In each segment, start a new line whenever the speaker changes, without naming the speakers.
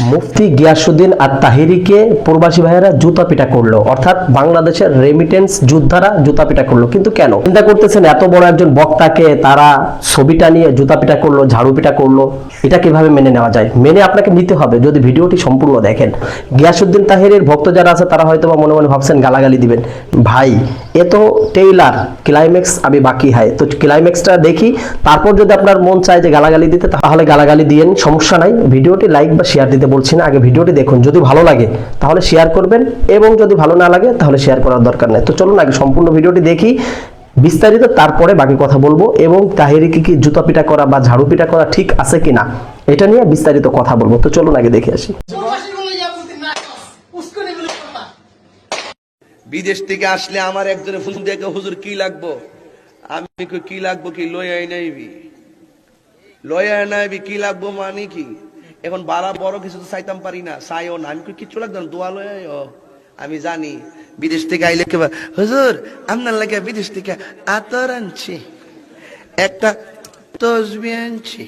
মুফতি গিয়াসুদ্দিন আর তাহিরিকে প্রবাসী ভাইয়েরা জুতা পিটা করল। অর্থাৎ বাংলাদেশের রেমিটেন্স যোদ্ধারা জুতা পিটা করল। কিন্তু কেন? চিন্তা করতেছেন এত বড় একজন বক্তাকে তারা ছবিটা নিয়ে জুতা পিটা করল, ঝাড়ু পিটা করল। এটা কীভাবে মেনে নেওয়া যায়? মেনে আপনাকে নিতে হবে, যদি ভিডিওটি সম্পূর্ণ দেখেন। গিয়াসুদ্দিন তাহিরের ভক্ত যারা আছে, তারা হয়তো বা মনে মনে ভাবছেন, গালাগালি দিবেন। ভাই, এ তো টেইলার ক্লাইম্যাক্স আমি বাকি হয়। তো ক্লাইম্যাক্সটা দেখি, তারপর যদি আপনার মন চায় যে গালাগালি দিতে, তাহলে গালাগালি দিয়েন, সমস্যা নাই। ভিডিওটি লাইক বা শেয়ার দিতে বলছি না, আগে ভিডিওটি দেখুন। যদি ভালো লাগে, তাহলে শেয়ার করবেন, এবং যদি ভালো না লাগে, তাহলে শেয়ার করার দরকার নেই। তো চলুন আগে সম্পূর্ণ ভিডিওটি দেখি, বিস্তারিত, তারপরে বাকি কথা বলব, এবং তাহিরিকে কি জুতা পিটা করা বা ঝাড়ু পিটা করা ঠিক আছে কিনা, এটা নিয়ে বিস্তারিত কথা বলব। তো চলুন আগে দেখে আসি.
বিদেশ থেকে আসলে আমার একজনে ফোন দেখে, হুজুর, কি লাগবো? আমি কি লাগবো কি? লয়াই নাইবি। লয়াই নাইবি, কি লাগবো মানে কি? এখন বাড়া বড় কিছু তো চাইতাম পারি না। চাইও না। আমি কিচ্ছু লাগতো না, দোয়া লয়াই আমি জানি, বিদেশ থেকে আইলে হুজুর, আপনার লাগে বিদেশ থেকে আতর আনছি, একটা তসবি আনছি,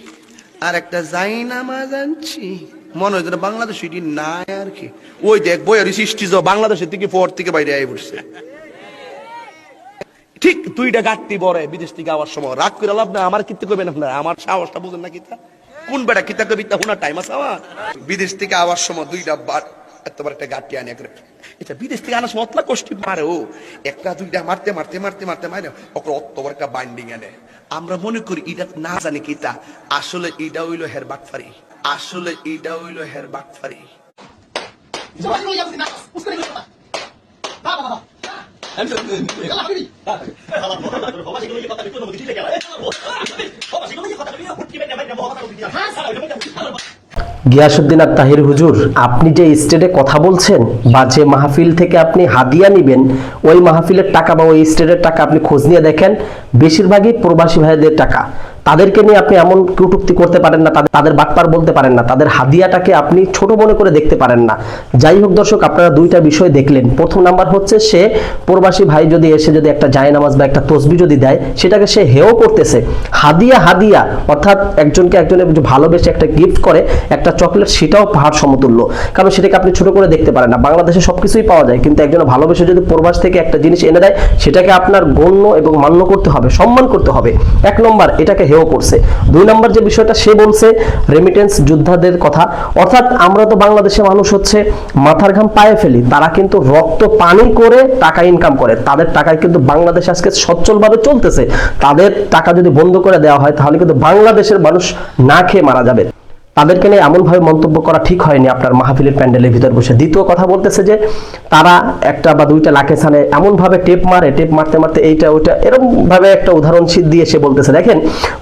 আর একটা জাইনামাজ আনছি। মনে হয় বাংলাদেশ এটি নাই আর কি। ওই দেখ বই আর সৃষ্টি বাংলাদেশের থেকে ফোর থেকে বাইরে আই পড়ছে। ঠিক দুইটা গাঁটটি বড় বিদেশ থেকে আওয়ার সময়। রাগ করে লাভ না আমার কিতে করবেন আপনারা? আমার সাহসটা বুঝেন না কিতা? কোন বেটা কিতা কবি তা হুনার টাইম আছে? আমার বিদেশ থেকে আওয়ার সময় দুইটা বার এতবার একটা গাঁটটি আনে করে। এটা বিদেশ থেকে আনার সময় অতলা কষ্টি। মারে ও একটা দুইটা মারতে মারতে মারতে মারতে মারে ওকে অতবার একটা বাইন্ডিং আনে। আমরা মনে করি এটা না জানি কিতা আসলে এটা হইল হের বাটফারি। আসলে এটা হইল হের বাটফারি।
গিয়াসুদ্দিন আর তাহির হুজুর, আপনি যে স্টেটে কথা বলছেন বা যে মাহফিল থেকে আপনি হাদিয়া নিবেন, ওই মাহফিলের টাকা বা ওই স্টেটের টাকা আপনি খোঁজ নিয়ে দেখেন, বেশিরভাগই প্রবাসী ভাইদের টাকা। তাদেরকে নিয়ে আপনি এমন কটুক্তি করতে পারেন না, তাদের- বাটপার বলতে পারেন না, তাদের হাদিয়াটাকে আপনি ছোট মনে করে দেখতে পারেন না। যাই হোক দর্শক, আপনারা দুইটা বিষয় দেখলেন। প্রথম নাম্বার হচ্ছে সে প্রবাসী ভাই যদি এসে যদি একটা জায়নামাজ বা একটা তসবি যদি দেয়, সেটাকে সে হেও করতেছে। হাদিয়া হাদিয়া, অর্থাৎ একজনকে একজনের ভালোবেসে একটা গিফট করে, একটা চকলেট সেটাও পাহাড় সমতুল্য। কারণ সেটাকে আপনি ছোট করে দেখতে পারেন না। বাংলাদেশে সবকিছুই পাওয়া যায়, কিন্তু একজন ভালোবেসে যদি প্রবাস থেকে একটা জিনিস এনে দেয়, সেটাকে আপনার গণ্য এবং মান্য করতে হবে, সম্মান করতে হবে। এক নম্বর, এটাকে হেও করছে। দুই নম্বর যে বিষয়টা, সে বলছে রেমিটেন্স যোদ্ধাদের কথা। অর্থাৎ আমরা তো বাংলাদেশে মানুষ হচ্ছে, মাথার ঘাম পায়ে ফেলি। তারা কিন্তু রক্ত, পানি করে টাকা ইনকাম করে। তাদের টাকায় কিন্তু বাংলাদেশ আজকে সচ্ছলভাবে চলতেছে। তাদের টাকা যদি বন্ধ করে দেওয়া হয়, তাহলে কিন্তু বাংলাদেশের মানুষ না খেয়ে মারা যাবে। তাদেরকে নিয়ে এমনভাবে মন্তব্য করা ঠিক হয়নি আপনার মাহফিলের প্যান্ডেলের ভিতর বসে। দ্বিতীয় কথা বলতেছে যে, তারা একটা বা দুইটা লাখে সানে এমনভাবে টেপ মারে, টেপ মারতে মারতে এইটা, ওইটা এরকম ভাবে একটা উদাহরণ দিয়ে সে বলতেছে। দেখেন,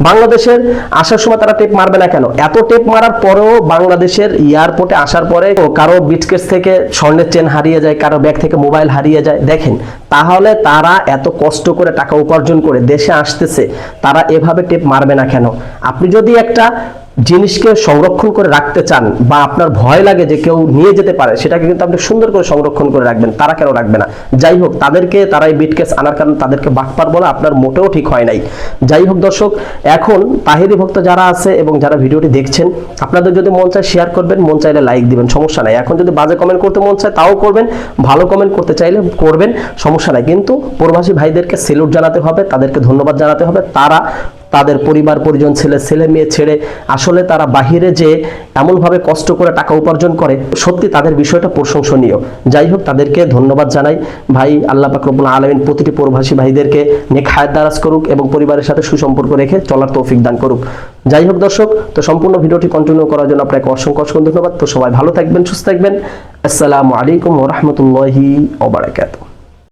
বাংলাদেশের আসার সময় তারা টেপ মারবে না কেন? এত টেপ মারার পরেও বাংলাদেশের এয়ারপোর্টে আসার পরে কারও বিটকেস থেকে স্বর্ণের চেন হারিয়ে যায়, কারও ব্যাগ থেকে মোবাইল হারিয়ে যায়। দেখেন, তাহলে তারা এত কষ্ট করে টাকা উপার্জন করে দেশে আসতেছে, তারা এভাবে টেপ মারবে না কেন? আপনি যদি একটা জিনিসকে সংরক্ষণ করে রাখতে চান বা আপনার ভয় লাগে যে কেউ নিয়ে যেতে পারে, সেটাকে কিন্তু আপনি সুন্দর করে সংরক্ষণ করে রাখবেন, তারা কেন রাখবে না? যাই হোক, তাদেরকে, তারা এই বিটকেস আনার কারণে তাদেরকে বাটপার বলা আপনার মোটেও ঠিক হয় নাই। যাই হোক দর্শক, এখন তাহিরি ভক্ত যারা আছে এবং যারা ভিডিওটি দেখছেন, আপনাদের যদি মন চায় শেয়ার করবেন, মন চাইলে লাইক দিবেন, সমস্যা নাই। এখন যদি বাজে কমেন্ট করতে মন চায়, তাও করবেন। ভালো কমেন্ট করতে চাইলে করবেন, সমস্যা নাই। কিন্তু প্রবাসী ভাইদেরকে সেলুট জানাতে হবে, তাদেরকে ধন্যবাদ জানাতে হবে। তারা তাদের পরিবার পরিজন, ছেলে ছেলে মেয়ে ছেড়ে আসলে তারা বাহিরে যে এমনভাবে কষ্ট করে টাকা উপার্জন করে, সত্যি তাদের বিষয়টা প্রশংসনীয়। যাই হোক, তাদেরকে ধন্যবাদ জানাই। ভাই, আল্লাহ পাক রব্বুল আলমিন প্রতিটি প্রবাসী ভাইদেরকে নেক হায়াত করুক এবং পরিবারের সাথে সুসম্পর্ক রেখে চলার তৌফিক দান করুক। যাই হোক, দর্শক, তো সম্পূর্ণ ভিডিওটি কন্টিনিউ করার জন্য আপনাকে অসংখ্য অসংখ্য ধন্যবাদ। তো সবাই ভালো থাকবেন, সুস্থ থাকবেন। আসসালামু আলাইকুম ওরহমতুল্লাহি ওবরাকাতুহ